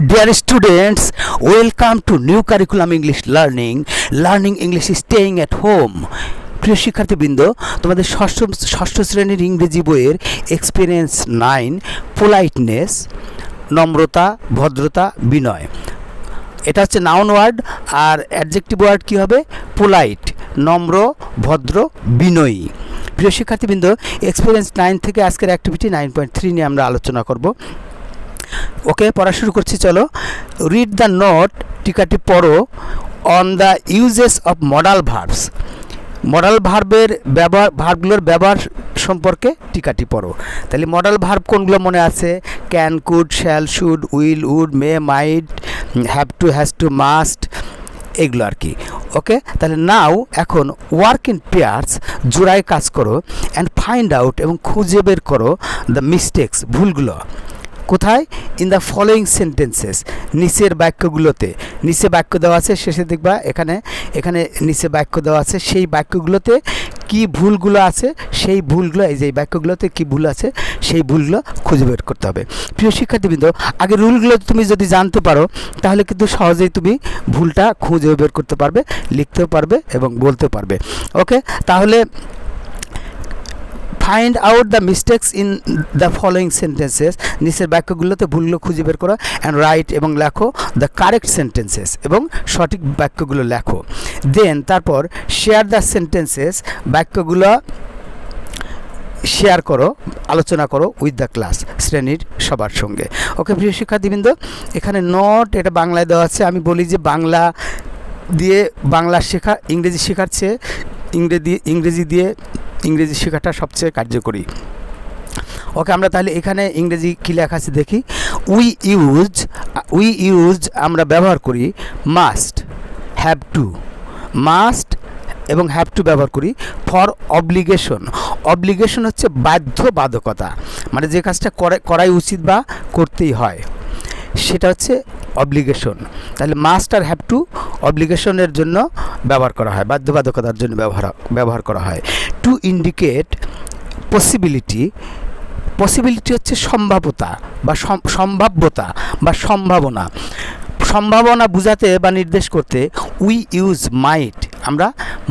Dear students, welcome to new curriculum English learning. Learning English is staying at home. প্রিয় শিক্ষার্থীবৃন্দ তোমাদের ষষ্ঠ ষষ্ঠ শ্রেণির ইংরেজি বইয়ের এক্সপিরিয়েন্স নাইন পোলাইটনেস নম্রতা ভদ্রতা বিনয় এটা হচ্ছে নাউন ওয়ার্ড আর অ্যাডজেক্টিভ ওয়ার্ড কী হবে পোলাইট নম্র ভদ্র বিনয়ী প্রিয় শিক্ষার্থীবৃন্দ এক্সপিরিয়েন্স নাইন থেকে আজকের অ্যাক্টিভিটি নাইন পয়েন্ট থ্রি নিয়ে আমরা আলোচনা করব ওকে, পড়া শুরু করছি, চলো। রিড দ্য নোট টিকাটি পড়ো on the uses of modal verbs modal ভার্বের ব্যবহার ভার্বগুলোর ব্যবহার সম্পর্কে টিকাটি পড়ো। তাহলে মডাল ভার্ব কোনগুলো মনে আছে? Can could shall should will would may might have to has to must এগুলো আর কি। ওকে? তাহলে নাও এখন ওয়ার্ক ইন পেয়ার্স জোড়ায় কাজ করো অ্যান্ড ফাইন্ড আউট এবং খুঁজে বের করো দ্য মিস্টেক্স ভুলগুলো। কোথায়? ইন দ্য ফলোয়িং সেন্টেন্সেস নিচের বাক্যগুলোতে। নিচে বাক্য দেওয়া আছে, শেষে দেখবা এখানে এখানে নিচে বাক্য দেওয়া আছে, সেই বাক্যগুলোতে কি ভুলগুলো আছে, সেই ভুলগুলো, এই যে বাক্যগুলোতে কি ভুল আছে, সেই ভুলগুলো খুঁজে বের করতে হবে। প্রিয় শিক্ষার্থীবৃন্দ আগে রুলগুলো তুমি যদি জানতে পারো, তাহলে কিন্তু সহজেই তুমি ভুলটা খুঁজে বের করতে পারবে, লিখতেও পারবে এবং বলতেও পারবে। ওকে তাহলে find out the mistakes in the following sentences নিচের বাক্যগুলোতে ভুলগুলো খুঁজে বের করো অ্যান্ড রাইট এবং লেখো দ্য কারেক্ট সেন্টেন্সেস এবং সঠিক বাক্যগুলো লেখো। দেন তারপর শেয়ার দ্য সেন্টেন্সেস বাক্যগুলো শেয়ার করো, আলোচনা করো উইথ দ্য ক্লাস শ্রেণির সবার সঙ্গে। ওকে প্রিয় শিক্ষার্থীবৃন্দ, এখানে নোট এটা বাংলায় দেওয়া আছে। আমি বলি যে বাংলা দিয়ে বাংলা শেখা, ইংরেজি শেখার চেয়ে ইংরেজি ইংরেজি দিয়ে ইংরেজি শেখাটা সবচেয়ে কার্যকরী। ওকে, আমরা তাহলে এখানে ইংরেজি কী লেখা আছে দেখি? উই ইউজ উই ইউজ আমরা ব্যবহার করি মাস্ট হ্যাভ টু মাস্ট এবং হ্যাভ টু ব্যবহার করি ফর অব্লিগেশন অব্লিগেশন হচ্ছে বাধ্যবাধকতা। মানে যে কাজটা করে- করাই উচিত বা করতেই হয়। সেটা হচ্ছে অব্লিগেশন তাহলে মাস্ট আর হ্যাভ টু অব্লিগেশনের জন্য ব্যবহার করা হয়, বাধ্যবাধকতার জন্য ব্যবহার ব্যবহার করা হয়। টু ইন্ডিকেট পসিবিলিটি পসিবিলিটি হচ্ছে সম্ভাব্যতা বা সম্ভাব্যতা বা সম্ভাবনা। সম্ভাবনা বোঝাতে বা নির্দেশ করতে উই ইউজ মাইট আমরা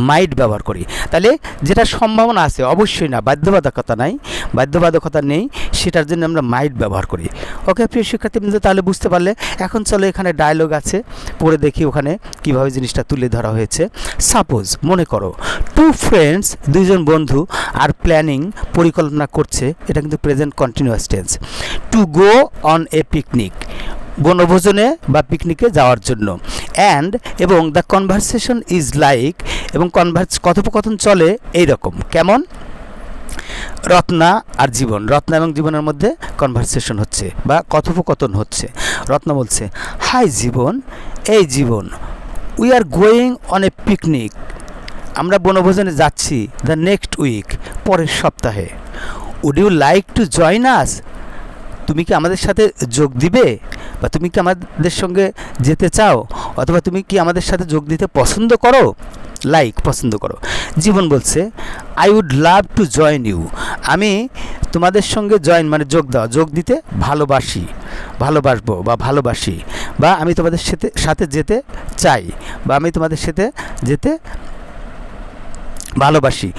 মাইট ব্যবহার করি। তাহলে যেটা সম্ভাবনা আছে, অবশ্যই না, বাধ্যবাধকতা নাই, বাধ্যবাধকতা নেই, সেটার জন্য আমরা মাইট ব্যবহার করি। ওকে, প্রিয় শিক্ষার্থীবৃন্দ, তাহলে বুঝতে পারলে, এখন চলো এখানে ডায়লগ আছে, পড়ে দেখি ওখানে কীভাবে জিনিসটা তুলে ধরা হয়েছে। সাপোজ মনে করো টু ফ্রেন্ডস দুইজন বন্ধু আর প্ল্যানিং পরিকল্পনা করছে, এটা কিন্তু present continuous tense to go on a picnic বনভোজনে বা পিকনিকে যাওয়ার জন্য। অ্যান্ড এবং দ্য কনভারসেশন ইজ লাইক এবং কনভার্স কথোপকথন চলে এই রকম কেমন? রত্না আর জীবন। রত্না এবং জীবনের মধ্যে কনভারসেশন হচ্ছে বা কথোপকথন হচ্ছে। রত্না বলছে, হাই জীবন, এই Jibon we are going on a picnic আমরা বনভোজনে যাচ্ছি দ্য নেক্সট উইক পরের সপ্তাহে। Would you like to join us তুমি কি আমাদের সাথে যোগ দিবে? বা তুমি কি আমাদের সঙ্গে যেতে চাও? অথবা তুমি কি আমাদের সাথে যোগ দিতে পছন্দ করো? লাইক পছন্দ করো। জীবন বলছে I would love to join you আমি তোমাদের সঙ্গে জয়েন মানে যোগ দেওয়া, যোগ দিতে ভালোবাসি, ভালোবাসবো বা ভালোবাসি। বা আমি তোমাদের সাথে সাথে যেতে চাই, বা আমি তোমাদের সাথে যেতে ভালোবাসি।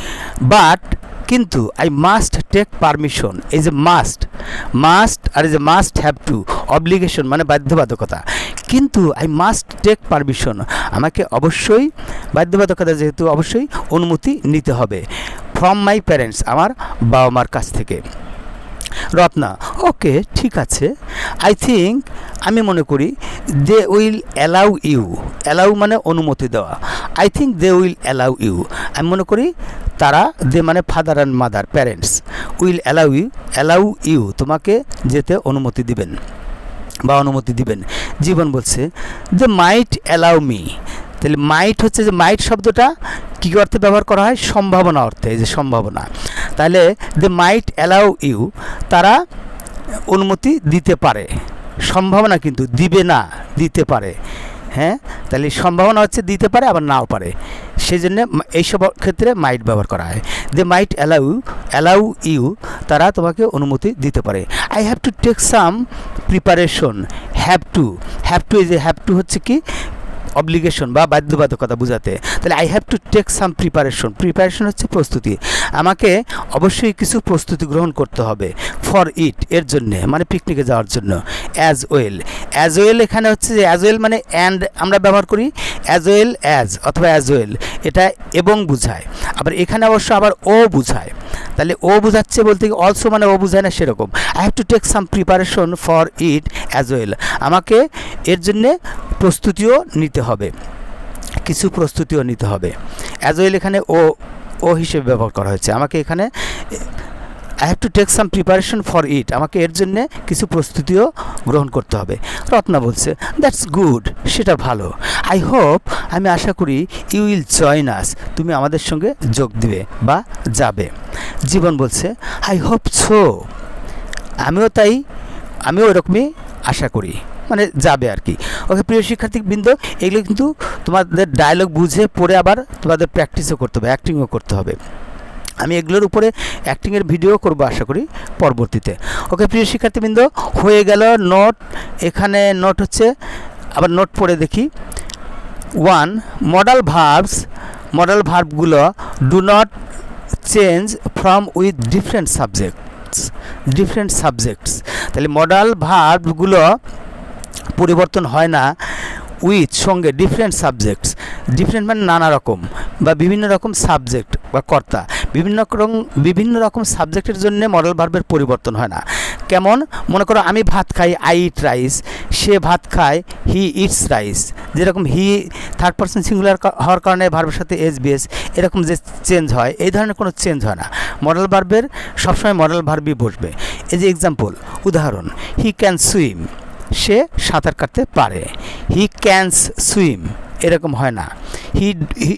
বাট কিন্তু আই মাস্ট টেক পারমিশন এই যে মাস্ট মাস্ট আর এই যে মাস্ট হ্যাভ টু অব্লিগেশন মানে বাধ্যবাধকতা। কিন্তু আই মাস্ট টেক পারমিশন আমাকে অবশ্যই বাধ্যবাধকতা যেহেতু অবশ্যই অনুমতি নিতে হবে ফ্রম মাই প্যারেন্টস আমার বাবা মার কাছ থেকে। রত্না ওকে ঠিক আছে। আই থিঙ্ক আমি মনে করি they will allow you allow মানে অনুমতি দেওয়া। I think they will allow you আমি মনে করি তারা দে মানে father and mother parents will allow you allow you তোমাকে যেতে অনুমতি দিবেন বা অনুমতি দিবেন। জীবন বলছে যে মাইট অ্যালাউ মি তাহলে মাইট হচ্ছে যে মাইট শব্দটা কী অর্থে ব্যবহার করা হয়? সম্ভাবনা অর্থে যে সম্ভাবনা। তাহলে দে মাইট অ্যালাউ ইউ তারা অনুমতি দিতে পারে। সম্ভাবনা কিন্তু দিবে না। দিতে পারে। হ্যাঁ? তাহলে সম্ভাবনা হচ্ছে দিতে পারে, আবার নাও পারে। সেই জন্য এইসব ক্ষেত্রে মাইট ব্যবহার করা হয়। They might allow allow you, তারা তোমাকে অনুমতি দিতে পারে। I have to take some preparation, have to. Have to যে হ্যাভ টু হচ্ছে কি? অব্লিগেশন বা বাধ্যবাধকতা বোঝাতে। তাহলে I have to take some preparation. Preparation হচ্ছে প্রস্তুতি। আমাকে অবশ্যই কিছু প্রস্তুতি গ্রহণ করতে হবে। ফর ইট এর জন্যে মানে পিকনিকে যাওয়ার জন্য অ্যাজ ওয়েল অ্যাজ ওয়েল এখানে হচ্ছে যে অ্যাজ ওয়েল মানে অ্যান্ড আমরা ব্যবহার করি অ্যাজ ওয়েল অ্যাজ অথবা অ্যাজ ওয়েল এটা এবং বুঝায়। আবার এখানে অবশ্য আবার ও বুঝায়। তাহলে ও বুঝাচ্ছে বলতে কি অলসো মানে ও বুঝায় না, সেরকম। I have to take some preparation for it as well আমাকে এর জন্যে প্রস্তুতিও নিতে হবে। কিছু প্রস্তুতিও নিতে হবে। অ্যাজ ওয়েল এখানে ও ও হিসেবে ব্যবহার করা হয়েছে। আমাকে এখানে I have to take some preparation for it আমাকে এর জন্যে কিছু প্রস্তুতিও গ্রহণ করতে হবে। রত্না বলছে দ্যাটস গুড সেটা ভালো। আই হোপ আমি আশা করি ইউ উইল জয়েন আস তুমি আমাদের সঙ্গে যোগ দিবে বা যাবে। জীবন বলছে আই হোপ সো আমিও তাই, আমিও ওরকমই আশা করি। মানে যাবে আর কি। ওকে, প্রিয় শিক্ষার্থী বৃন্দ এগুলো কিন্তু তোমাদের ডায়লগ বুঝে পড়ে আবার তোমাদের প্র্যাকটিসও করতে হবে অ্যাক্টিংও করতে হবে। আমি এগুলোর উপরে অ্যাক্টিংয়ের ভিডিও করব আশা করি পরবর্তীতে। ওকে প্রিয় শিক্ষার্থীবৃন্দ, হয়ে গেল নোট এখানে নোট হচ্ছে, আবার নোট পড়ে দেখি। One modal verbs modal ভার্বগুলো do not change from with different subjects different subjects তাহলে মডাল ভার্বগুলো পরিবর্তন হয় না উইথ সঙ্গে ডিফারেন্ট সাবজেক্টস ডিফারেন্ট মানে নানা রকম বা বিভিন্ন রকম সাবজেক্ট বা কর্তা। বিভিন্ন রকম বিভিন্ন রকম সাবজেক্টের জন্য মডেল ভার্বের পরিবর্তন হয় না। কেমন? মনে করো আমি ভাত খাই আই ইট রাইস সে ভাত খায় হি ইটস রাইস যেরকম হি থার্ড পার্সন সিঙ্গুলার হওয়ার কারণে ভার্বের সাথে এস বিএস এরকম যে চেঞ্জ হয়, এই ধরনের কোনো চেঞ্জ হয় না। মডেল ভার্বের সবসময় মডেল ভার্বই বসবে। এই যে এক্সাম্পল উদাহরণ হি ক্যান সুইম সে সাঁতার কাটতে পারে। হি ক্যানস সুইম এরকম হয় না। He he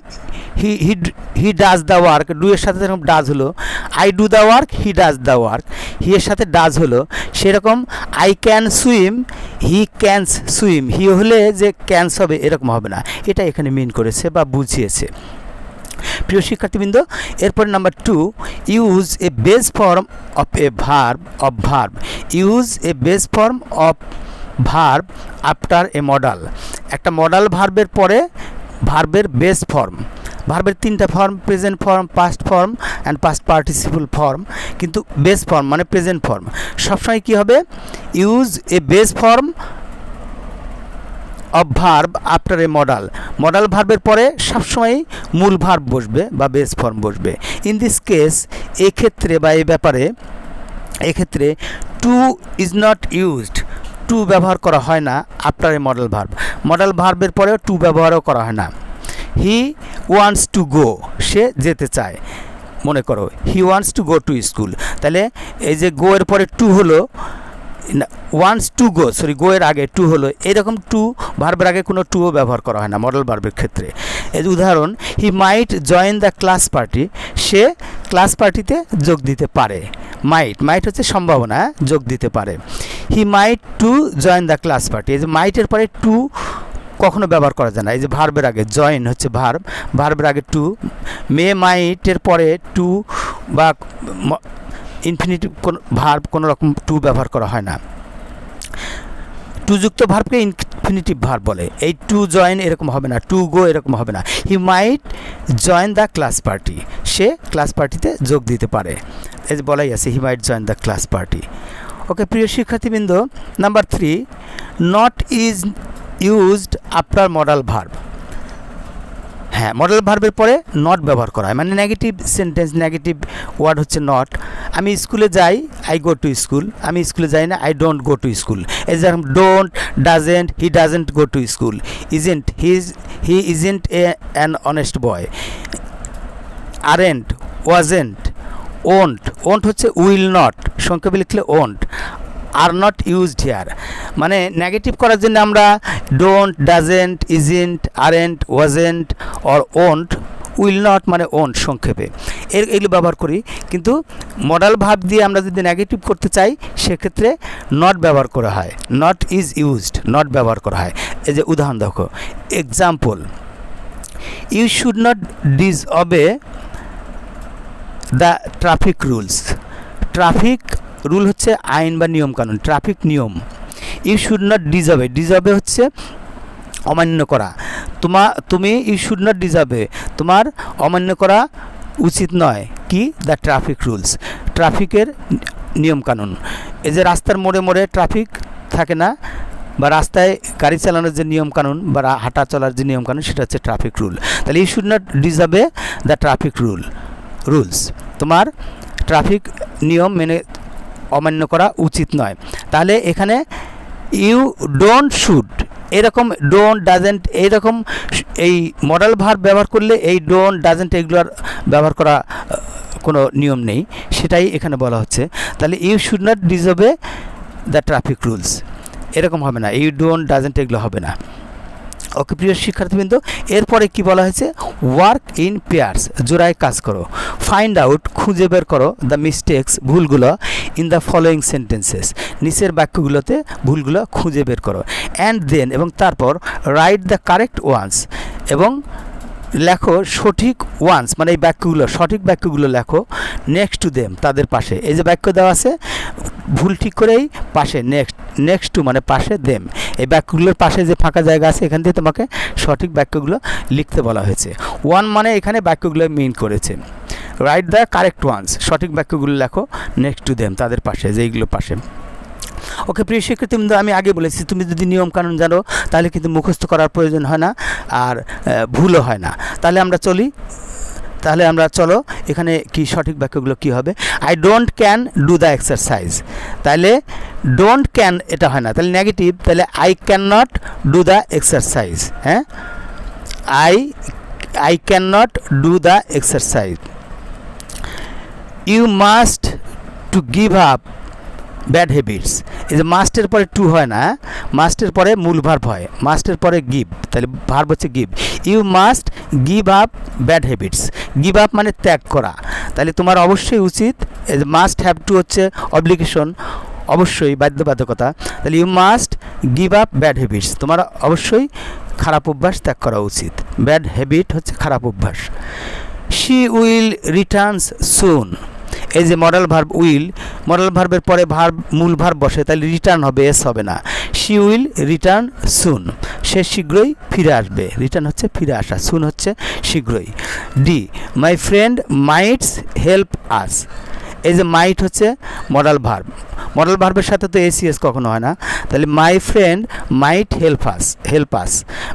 he he does the work do এর সাথে যেরকম ডাজ হলো I do the work he does the work he এর সাথে ডাজ হলো, সেরকম I can swim he cans swim he হলে যে ক্যানস হবে, এরকম হবে না। এটা এখানে মিন করেছে বা বুঝিয়েছে। প্রিয় শিক্ষার্থীবৃন্দ, এরপর number two use a base form of a verb of verb use a base form of verb after a modal একটা মডাল ভার্বের পরে ভার্বের বেস ফর্ম ভার্বের তিনটা form present form past form and past participle form কিন্তু base form মানে present form সবসময় কী হবে? Use a base form of verb after a modal modal ভার্বের পরে সবসময় মূল ভার্ব বসবে বা বেস ফর্ম বসবে। ইন দিস কেস এক্ষেত্রে বা এই ব্যাপারে, এক্ষেত্রে to is not used to ব্যবহার করা হয় না after a model verb model ভার্বের পরেও টু ব্যবহারও করা হয় না। হি ওয়ান্টস টু গো সে যেতে চায়। মনে করো he wants to go to school তাহলে এই যে গো এর পরে টু হলো wants to go sorry go এর আগে টু হলো, এরকম টু ভার্বের আগে কোনো টুও ব্যবহার করা হয় না মডেল ভার্বের ক্ষেত্রে। এই উদাহরণ he might join the class party say class পার্টিতে যোগ দিতে পারে। মাইট মাইট হচ্ছে সম্ভাবনা? যোগ দিতে পারে। He might to join the class party এই যে মাইটের পরে টু কখনো ব্যবহার করা যায় না। এই যে ভার্বের আগে জয়েন হচ্ছে ভার্ব ভার্বের আগে টু মে মাইটের পরে টু বা ইনফিনিটিভ কোন ভার্ব কোনো রকম টু ব্যবহার করা হয় না। টুযুক্ত ভার্বকে ইনফিনিটিভ ভার্ব বলে। এই টু জয়েন এরকম হবে না। টু গো এরকম হবে না। He might join the class party say class পার্টিতে যোগ দিতে পারে। এই যে বলাই আছে he might join the class party okay, প্রিয় শিক্ষার্থীবৃন্দ number three not is used after modal verb হ্যাঁ মডেল ভার্বের পরে নট ব্যবহার করা হয়। মানে নেগেটিভ সেন্টেন্স নেগেটিভ ওয়ার্ড হচ্ছে নট আমি স্কুলে যাই আই গো টু স্কুল আমি স্কুলে যাই না I don't go to school এই যেরকম don't doesn't he doesn't go to school isn't he is he isn't a an honest boy aren't wasn't won't won't হচ্ছে উইল নট সংক্ষেপে লিখলে won't R not used here মানে নেগেটিভ করার জন্য আমরা don't doesn't isn't aren't wasn't or won't will not মানে won't সংক্ষেপে। এর এগুলো ব্যবহার করি, কিন্তু মডাল ভাব দিয়ে আমরা যদি নেগেটিভ করতে চাই, সেক্ষেত্রে নট ব্যবহার করা হয়। নট ইজ ইউজড নট ব্যবহার করা হয়। এই যে উদাহরণ দেখো example you should not disobey the traffic rules. Traffic rule হচ্ছে আইন বা নিয়ম কানুন, ট্রাফিক নিয়ম। You should not disobey disobey হচ্ছে অমান্য করা। তোমা, তুমি ইউ শুড নট ডিজার্ভে তোমার অমান্য করা উচিত নয়। কি? দ্য ট্রাফিক রুলস ট্রাফিকের নিয়মকানুন এই যে রাস্তার মোড়ে মোড়ে ট্রাফিক থাকে না, বা রাস্তায় গাড়ি চালানোর যে নিয়মকানুন বা হাঁটা চলার যে নিয়মকানুন সেটা হচ্ছে ট্রাফিক রুল। তাহলে you should not disobey the traffic rule rules তোমার ট্রাফিক নিয়ম মেনে অমান্য করা উচিত নয়। তাহলে এখানে ইউ ডোন্ট শুড এরকম ডোন্ট ডাজেন্ট এইরকম এই মডেল ভার ব্যবহার করলে এই ডোন্ট ডাজেন্ট এগুলোর ব্যবহার করা কোনো নিয়ম নেই। সেটাই এখানে বলা হচ্ছে। তাহলে you should not disobey the traffic rules এরকম হবে না। ইউ ডোন্ট ডাজেন্ট এগুলো হবে না। ওকে প্রিয় শিক্ষার্থীবৃন্দ, এরপরে কি বলা হয়েছে? ওয়ার্ক ইন পেয়ার্স জোড়ায় কাজ করো। ফাইন্ড আউট খুঁজে বের করো দ্য মিস্টেক্স ভুলগুলো ইন দ্য ফলোয়িং সেন্টেন্সেস নিচের বাক্যগুলোতে ভুলগুলো খুঁজে বের করো। অ্যান্ড দেন এবং তারপর রাইট দ্য কারেক্ট ওয়ান্স এবং লেখো সঠিক ওয়ান্স মানে এই বাক্যগুলো, সঠিক বাক্যগুলো লেখো নেক্সট টু দেম তাদের পাশে। এই যে বাক্য দেওয়া আছে, ভুল ঠিক করেই পাশে নেক্সট নেক্সট টু মানে পাশে দেম এই বাক্যগুলোর পাশে যে ফাঁকা জায়গা আছে, এখান থেকে তোমাকে সঠিক বাক্যগুলো লিখতে বলা হয়েছে। ওয়ান মানে এখানে বাক্যগুলো মিন করেছে। রাইট দ্য কারেক্ট ওয়ান্স সঠিক বাক্যগুলো লেখো নেক্সট টু দেম তাদের পাশে, যেইগুলো পাশে। ওকে প্রিয় শিক্ষার্থীবৃন্দ আমি আগে বলেছি, তুমি যদি নিয়মকানুন জানো, তাহলে কিন্তু মুখস্থ করার প্রয়োজন হয় না, আর ভুলও হয় না। তাহলে আমরা চলি। তাহলে আমরা চলো, এখানে কি সঠিক বাক্যগুলো কি হবে? I don't can do the exercise তাহলে ডোন্ট ক্যান এটা হয় না। তাহলে নেগেটিভ তাহলে I can not do the exercise হ্যাঁ? I I can not do the exercise you must to give up bad habits. এই যে মাস্টের পরে টু হয় না, মাস্টের পরে মূল ভার্ব হয়। মাস্টের পরে গিভ, তাহলে ভার্ব হচ্ছে give. You must give up bad habits. Give up মানে ত্যাগ করা। তাহলে তোমার অবশ্যই উচিত মাস্ট হ্যাভ টু হচ্ছে অব্লিগেশন, অবশ্যই বাধ্যবাধকতা। তাহলে you must give up bad habits. তোমার অবশ্যই খারাপ অভ্যাস ত্যাগ করা উচিত। ব্যাড হ্যাবিট হচ্ছে খারাপ অভ্যাস। She will returns soon. এই যে মডেল ভার্ব উইল মডেল ভার্বের পরে ভার্ব মূল ভার্ব বসে, তাহলে রিটার্ন হবে এস হবে না। শি উইল রিটার্ন সুন সে শীঘ্রই ফিরে আসবে। রিটার্ন হচ্ছে ফিরে আসা সুন হচ্ছে শীঘ্রই। D my friend mights help us এই যে মাইট হচ্ছে মডেল ভার্ব মডেল ভার্বের সাথে তো এসিএস কখনো হয় না। তাহলে my friend might help us help us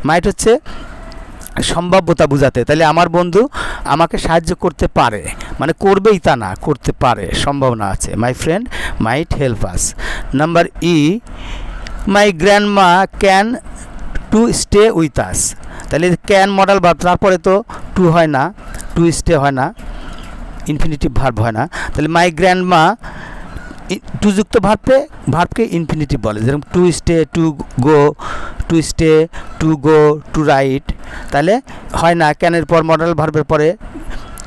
might হচ্ছে সম্ভাব্যতা বোঝাতে। তাহলে আমার বন্ধু আমাকে সাহায্য করতে পারে। মানে করবেই তা না, করতে পারে, সম্ভাবনা আছে। My friend might help us number E my grandma can to stay with us তাহলে ক্যান মডেল ভার্ব তারপরে তো টু হয় না টু স্টে হয় না ইনফিনিটিভ ভার্ব হয় না। তাহলে মাই গ্র্যান্ড মা টু যুক্ত ভার্বকে ভার্বকে ইনফিনিটিভ বলে। যেরকম to stay to go to stay to go to write তাহলে হয় না ক্যানের পর মডেল ভার্বের পরে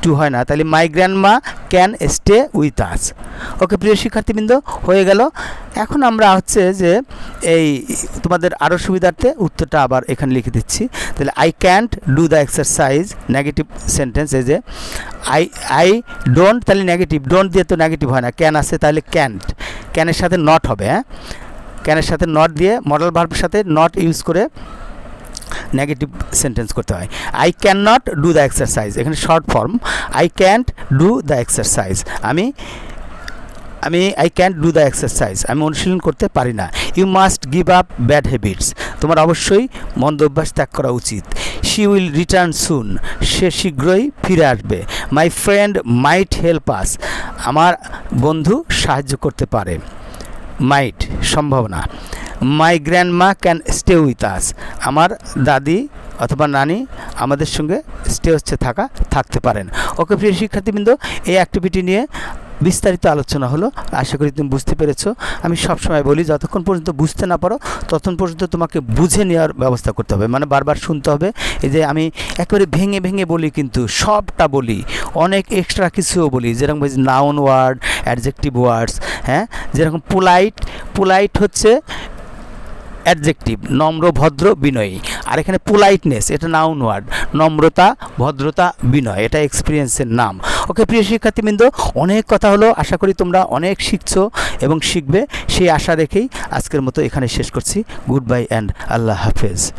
টু হয় না। তাহলে my grandma can stay with us okay প্রিয় শিক্ষার্থীবৃন্দ, হয়ে গেল। এখন আমরা হচ্ছে যে এই তোমাদের আরও সুবিধার্থে উত্তরটা আবার এখানে লিখে দিচ্ছি। তাহলে I can't do the exercise negative sentence এই যে আই আই ডোন্ট তাহলে নেগেটিভ ডোন্ট দিয়ে তো নেগেটিভ হয় না। ক্যান আছে তাহলে ক্যান্ট ক্যানের সাথে নট হবে হ্যাঁ? ক্যানের সাথে নট দিয়ে মডেল ভার্বের সাথে নট ইউজ করে নেগেটিভ সেন্টেন্স করতে হয়। I can not do the exercise এখানে short form I can't do the exercise আমি আমি I can't do the exercise আমি অনুশীলন করতে পারি না। You must give up bad habits তোমার অবশ্যই মন্দ অভ্যাস ত্যাগ করা উচিত। শি উইল রিটার্ন সুন সে শীঘ্রই ফিরে আসবে। মাই ফ্রেন্ড মাইট হেল্প আস আমার বন্ধু সাহায্য করতে পারে। মাইট সম্ভাবনা। My grandma can stay with us আমার দাদি অথবা নানি আমাদের সঙ্গে স্টে হচ্ছে, থাকা, থাকতে পারেন। ওকে প্রিয় শিক্ষার্থীবৃন্দ, এই অ্যাক্টিভিটি নিয়ে বিস্তারিত আলোচনা হলো। আশা করি তুমি বুঝতে পেরেছ। আমি সবসময় বলি, যতক্ষণ পর্যন্ত বুঝতে না পারো, ততক্ষণ পর্যন্ত তোমাকে বুঝে নেওয়ার ব্যবস্থা করতে হবে। মানে বারবার শুনতে হবে। এই যে আমি একেবারে ভেঙে ভেঙে বলি, কিন্তু সবটা বলি। অনেক এক্সট্রা কিছুও বলি। যেরকম নাউন ওয়ার্ড অ্যাডজেক্টিভ ওয়ার্ডস হ্যাঁ? যেরকম পোলাইট পোলাইট হচ্ছে অ্যাডজেক্টিভ নম্র, ভদ্র, বিনয়ী। আর এখানে পোলাইটনেস এটা নাউন ওয়ার্ড নম্রতা, ভদ্রতা, বিনয়, এটা এক্সপিরিয়েন্সের নাম। ওকে প্রিয় শিক্ষার্থীবৃন্দ, অনেক কথা হলো, আশা করি তোমরা অনেক শিখছো এবং শিখবে। সেই আশা রেখেই আজকের মতো এখানে শেষ করছি। গুড বাই অ্যান্ড আল্লাহ হাফেজ।